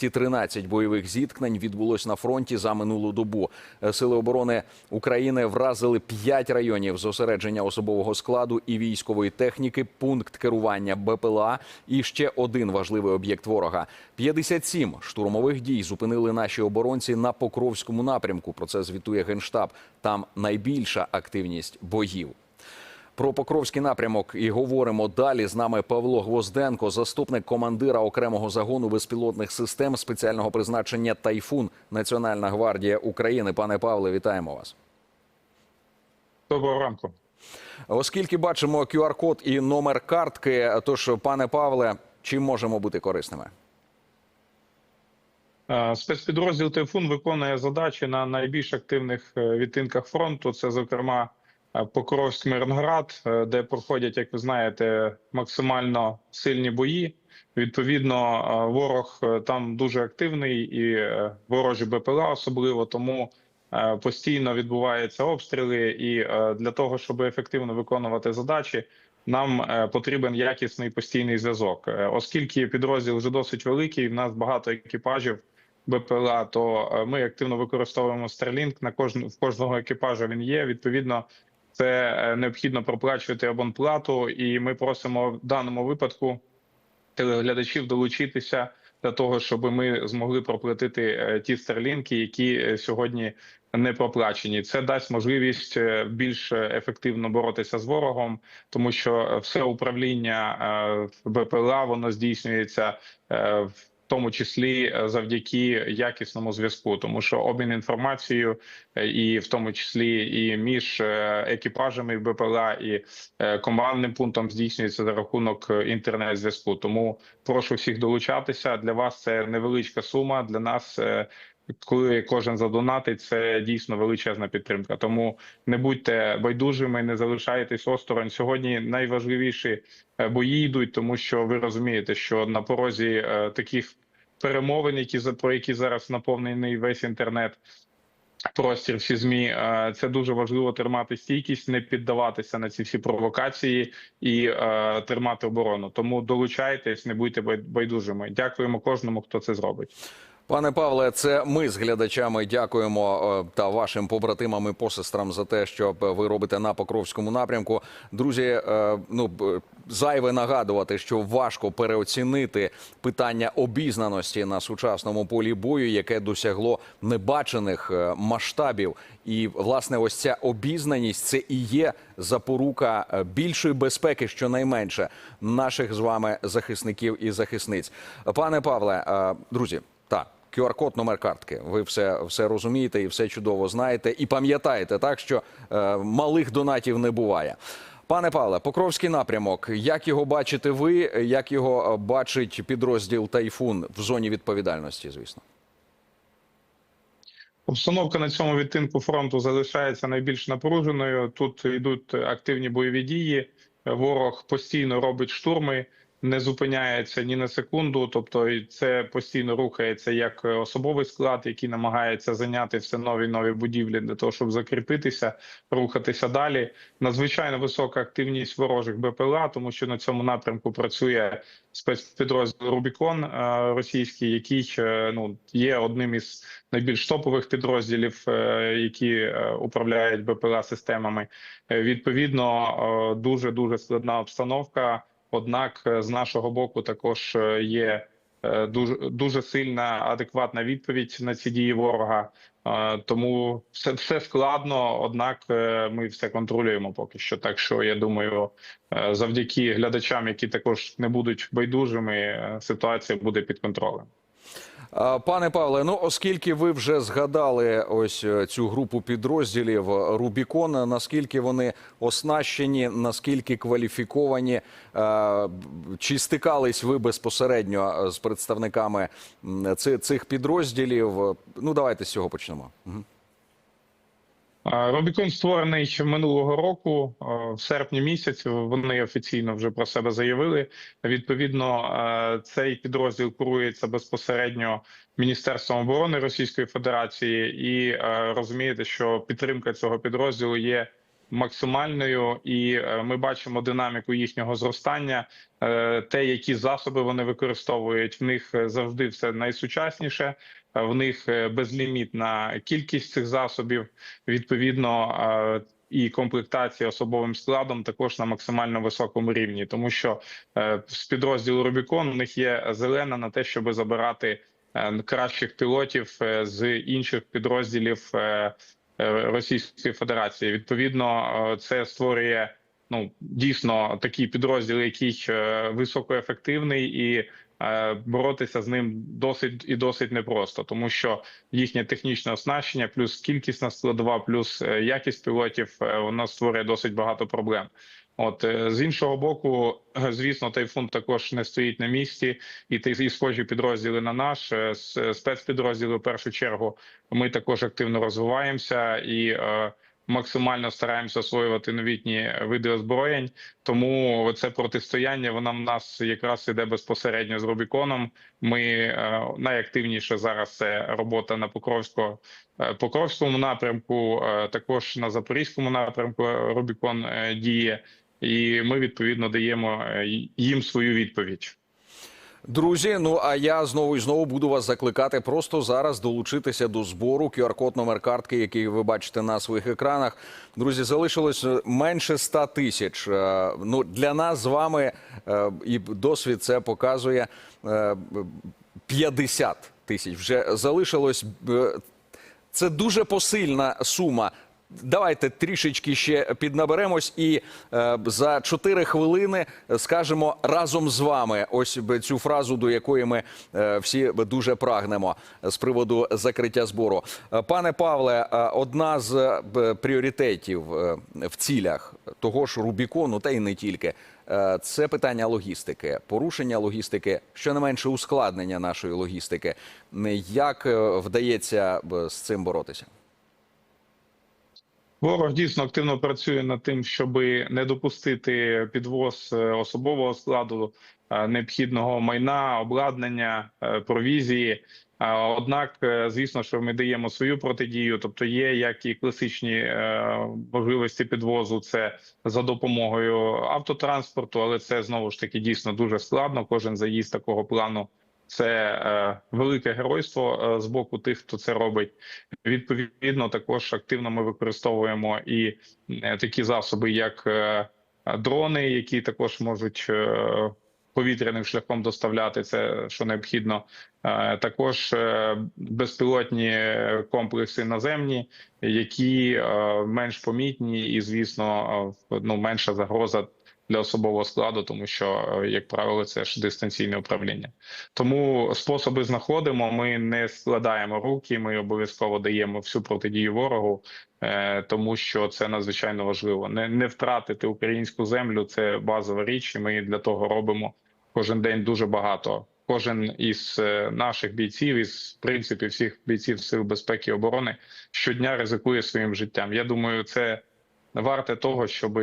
213 бойових зіткнень відбулось на фронті за минулу добу. Е, Сили оборони України вразили 5 районів зосередження особового складу і військової техніки, пункт керування БПЛА і ще один важливий об'єкт ворога. 57 штурмових дій зупинили наші оборонці на Покровському напрямку. Про це звітує генштаб. Там найбільша активність боїв. Про Покровський напрямок і говоримо далі. З нами Павло Гвозденко, заступник командира окремого загону безпілотних систем спеціального призначення Тайфун Національна гвардія України. Пане Павле, вітаємо вас. Доброго ранку. Оскільки бачимо QR-код і номер картки, тож, пане Павле, чим можемо бути корисними? Спецпідрозділ Тайфун виконує задачі на найбільш активних е, відтинках фронту. Це, зокрема, Покровськ Мирноград, е, де проходять, як ви знаєте, максимально сильні бої. Відповідно, е, ворог е, там дуже активний, і е, ворожі БПЛА особливо тому. е, Постійно відбуваються обстріли, і е, для того, щоб ефективно виконувати задачі, нам е, потрібен якісний постійний зв'язок. Е, Оскільки підрозділ вже досить великий, в нас багато екіпажів БПЛА, то е, ми активно використовуємо Starlink. На кожну в кожного екіпажа він є. Відповідно, це е, необхідно проплачувати абонплату, і ми просимо в даному випадку телеглядачів долучитися для того, щоб ми змогли проплатити е, ті старлінки, які е, сьогодні не проплачені. Це дасть можливість більш ефективно боротися з ворогом, тому що все управління БПЛА воно здійснюється в. Тому числі е, завдяки якісному зв'язку, тому що обмін інформацією, е, і в тому числі і між е, екіпажами БПЛА і командним пунктом здійснюється за рахунок інтернет-зв'язку. Тому прошу всіх долучатися. Для вас це невеличка сума. Для нас, коли кожен задонатить, це дійсно величезна підтримка. Тому не будьте байдужими, не залишайтесь осторонь. Сьогодні найважливіші е, бої йдуть, тому що ви розумієте, що на порозі е, таких перемовин, які про які зараз наповнений весь інтернет. Простір всі змі е, це дуже важливо тримати стійкість, не піддаватися на ці всі провокації і е, тримати оборону. Тому долучайтесь, не будьте бай- байдужими. Дякуємо кожному, хто це зробить. Пане Павле, це ми з глядачами дякуємо е, та вашим побратимам і посестрам за те, що ви робите на Покровському напрямку. Друзі, е, ну зайве нагадувати, що важко переоцінити питання обізнаності на сучасному полі бою, яке досягло небачених е, масштабів. І власне, ось ця обізнаність це і є запорука е, більшої безпеки, щонайменше наших з вами захисників і захисниць. Пане Павле, е, друзі. QR-код, номер картки. Ви все, все розумієте і все чудово знаєте. І пам'ятаєте, так що е, малих донатів не буває. Пане Павле, Покровський напрямок. Як його бачите ви? Як його е, бачить підрозділ Тайфун в зоні відповідальності? Звісно, Обстановка на цьому відтинку фронту залишається найбільш напруженою. Тут йдуть активні бойові дії. Ворог постійно робить штурми, не зупиняється ні на секунду. Тобто, це постійно рухається як особовий склад, який намагається зайняти все нові нові будівлі для того, щоб закріпитися, рухатися далі. Надзвичайно висока активність ворожих БПЛА, тому що на цьому напрямку працює спецпідрозділ Рубікон е, російський, який ну є одним із найбільш топових підрозділів, е, які е, управляють БПЛА системами. Відповідно, дуже дуже складна обстановка. Однак, е, з нашого боку, також е, є е, дуже дуже сильна адекватна відповідь на ці дії ворога. Тому все, все складно однак, ми все контролюємо поки що. Так що я думаю, завдяки глядачам, які також не будуть байдужими, ситуація буде під контролем. Пане Павле, ну оскільки ви вже згадали ось е, цю групу підрозділів е, Рубікон, наскільки вони оснащені, наскільки кваліфіковані, е, чи стикались ви безпосередньо е, з представниками цих підрозділів? Ну давайте з цього почнемо. Рубікон створений минулого року, в серпні місяці. Вони офіційно вже про себе заявили. Відповідно, цей підрозділ курується безпосередньо Міністерством оборони Російської Федерації, і розумієте, що підтримка цього підрозділу є максимальною, і е, ми бачимо динаміку їхнього зростання. Е, Те, які засоби вони використовують, в них е, завжди все найсучасніше. В них е, безлімітна кількість цих засобів. Відповідно, і комплектація особовим складом також на максимально високому рівні, тому що е, з підрозділу Рубікон у них є зелена на те, щоб забирати е, кращих пілотів з інших підрозділів Російської Федерації. Відповідно, це створює ну дійсно такий підрозділ, який високоефективний і. Е, Боротися з ним досить і досить непросто, тому що їхнє технічне оснащення, плюс кількісна складова, плюс е, якість пілотів, е, воно створює досить багато проблем. От з іншого боку, звісно, тайфун також не стоїть на місці, і ти і схожі підрозділи на наш спецпідрозділи. В першу чергу ми також активно розвиваємося і максимально стараємося освоювати новітні види озброєнь. Тому це протистояння воно в нас якраз іде безпосередньо з Рубіконом. Ми е, найактивніше зараз це робота на Покровського е, Покровському напрямку, е, також на Запорізькому напрямку Рубікон діє, і ми відповідно даємо їм свою відповідь. Друзі, ну а я знову і знову буду вас закликати просто зараз долучитися до збору. QR-код номер картки, який ви бачите на своїх екранах. Друзі, залишилось е, менше 100 тисяч. Е, Ну для нас з вами е, і досвід це показує е, 50 тисяч. Вже залишилось. Це дуже посильна сума. Давайте трішечки ще піднаберемось і е, за 4 хвилини скажемо разом з вами ось цю фразу, до якої ми е, всі дуже прагнемо з приводу закриття збору. Е, Пане Павле, е, одна з е, пріоритетів в цілях того ж Рубікону, та й не тільки. Це питання логістики, порушення логістики, щонайменше ускладнення нашої логістики. Як вдається з цим боротися? Ворог дійсно активно працює над тим, щоб не допустити підвоз е, особового складу е, необхідного майна, обладнання, е, провізії. Однак, звісно, що ми даємо свою протидію, тобто є як і класичні можливості підвозу, це за допомогою автотранспорту, але це знову ж таки дійсно дуже складно. Кожен заїзд такого плану це е, велике геройство е, з боку тих, хто це робить. Відповідно, також активно ми використовуємо і е, такі засоби, як дрони, які також можуть повітряним шляхом доставляти це, що необхідно. Також безпілотні комплекси наземні, які менш помітні, і звісно, ну менша загроза для особового складу, тому що, е, як правило, це ж дистанційне управління. Тому способи знаходимо. Ми не складаємо руки. Ми обов'язково даємо всю протидію ворогу, е, тому що це надзвичайно важливо. Не, не втратити українську землю це базова річ. і Ми для того робимо кожен день дуже багато. Кожен із е, наших бійців, із в принципі всіх бійців сил безпеки і оборони щодня ризикує своїм життям. Я думаю, це варте того, щоб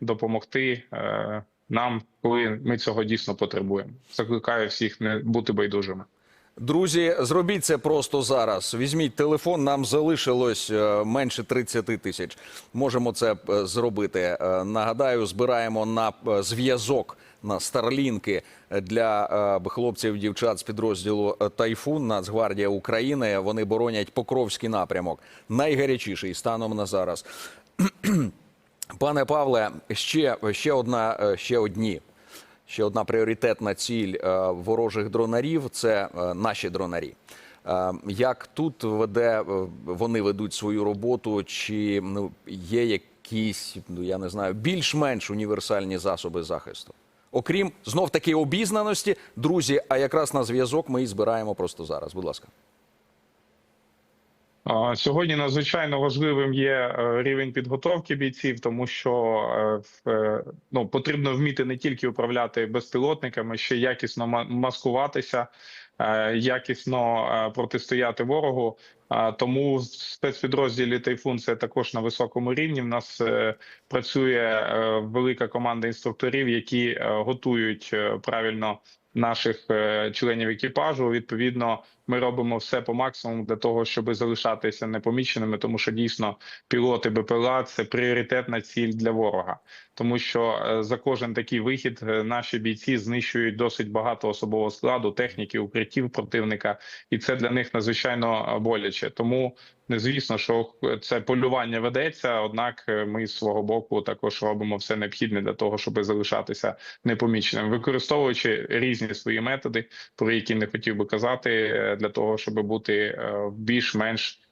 допомогти е, нам, коли ми цього дійсно потребуємо. Закликаю всіх не бути байдужими. Друзі, зробіть це просто зараз. Візьміть телефон, нам залишилось е, менше 30 тисяч. Можемо це е, зробити. Нагадаю, збираємо на зв'язок на старлінки для хлопців дівчат з підрозділу Тайфун Нацгвардія України. Вони боронять Покровський напрямок. Найгарячіший станом на зараз. Пане Павле, ще, ще одна е, ще одні. Ще одна пріоритетна ціль е, ворожих дронарів це е, наші дронарі. Як тут веде вони ведуть свою роботу? Чи ну є якісь, ну я не знаю, більш-менш універсальні засоби захисту? Окрім знов таки обізнаності, друзі. А якраз на зв'язок ми і збираємо просто зараз. Будь ласка. Сьогодні надзвичайно важливим є е, рівень підготовки бійців, тому що е, е, ну, потрібно вміти не тільки управляти безпілотниками, ще якісно маскуватися, якісно протистояти ворогу. Тому в спецпідрозділі Тайфун це також на високому рівні. В нас працює велика команда інструкторів, які готують правильно наших е, членів екіпажу. Відповідно, ми робимо все по максимуму для того, щоб залишатися непоміченими, тому що дійсно пілоти БПЛА це пріоритетна ціль для ворога, тому що е, за кожен такий вихід е, наші бійці знищують досить багато особового складу, техніки, укриттів противника, і це для них надзвичайно е, боляче. Тому звісно, що це полювання ведеться однак, ми з свого боку також робимо все необхідне для того, щоб залишатися непоміченим, використовуючи різні свої методи, про які не хотів би казати, для того, щоб бути більш-менш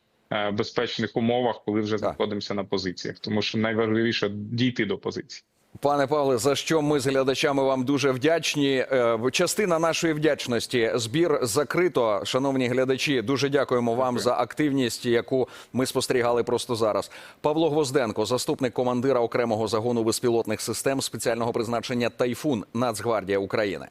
безпечних умовах, коли вже знаходимося на позиціях, тому що найважливіше дійти до позиції. Пане Павле, за що ми з глядачами вам дуже вдячні. Е, Частина нашої вдячності. Збір закрито. Шановні глядачі, дуже дякуємо вам за активність, яку ми спостерігали просто зараз. Павло Гвозденко, заступник командира окремого загону безпілотних систем спеціального призначення Тайфун Нацгвардія України.